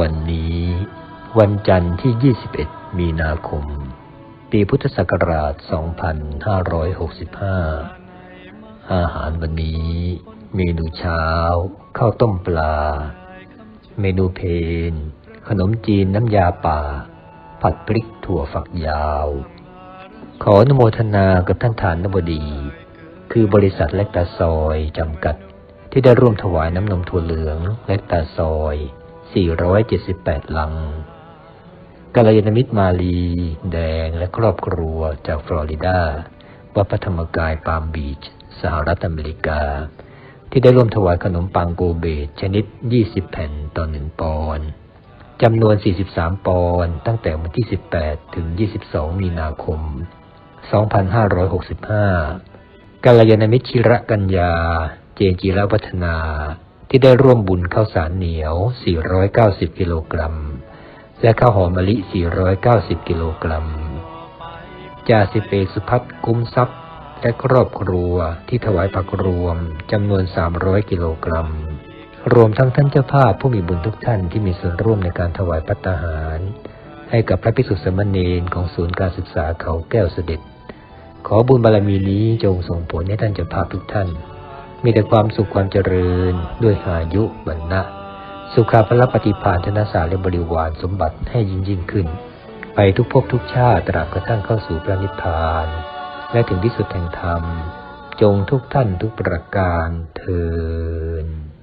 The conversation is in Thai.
วันนี้ วันจันทร์ที่ 21 มีนาคม ปีพุทธศักราช 2565 อาหารวันนี้ เมนูเช้า ข้าวต้มปลา เมนูเพน ขนมจีนน้ำยาป่า ผัดพริกถั่วฝักยาว ขออนุโมทนากับท่านฐานนบดี คือบริษัทเล็กตาซอยจำกัดที่ได้ร่วมถวายน้ำนมถั่วเหลืองเล็กตาซอย 478 ลังกัลยาณมิตรมาลี แดงและครอบครัวจากฟลอริดา วัดพระธรรมกายปาล์มบีช สหรัฐอเมริกา ที่ได้ร่วมถวายขนมปังโกเบตชนิด 20 แผ่นต่อหนึ่งปอนด์จำนวน 43 ปอนด์ตั้งแต่วันที่ 18 ถึง 22 มีนาคม 2565กัลยาณมิตรชิระกัญญา เจนจิรวัฒนา ที่ได้ร่วมบุญข้าวสารเหนียว 490 กิโลกรัม และข้าวหอมมะลิ 490 กิโลกรัมจ่าสิเอกสุพัฒน์คุ้มทรัพย์ และครอบครัวที่ถวายผักรวมจำนวน 300 กิโลกรัม รวมทั้งท่านเจ้าภาพผู้มีบุญทุกท่านที่มีส่วนร่วมในการถวายพัตตาหาร ให้กับพระภิกษุสมเณรของศูนย์การศึกษาเขาแก้วเสด็จ ขอบุญบารมีนี้จงส่งผลให้ท่านเจ้าภาพทุกท่าน มีแต่ความสุขความเจริญด้วยอายุบรรณะ สุขาพละปฏิภาณธนสารและบริวารสมบัติให้ยิ่งยิ่งขึ้น ไปทุกภพทุกชาติตราบกระทั่งเข้าสู่พระนิพพาน และถึงที่สุดแห่งธรรม จงทุกท่านทุกประการเทอ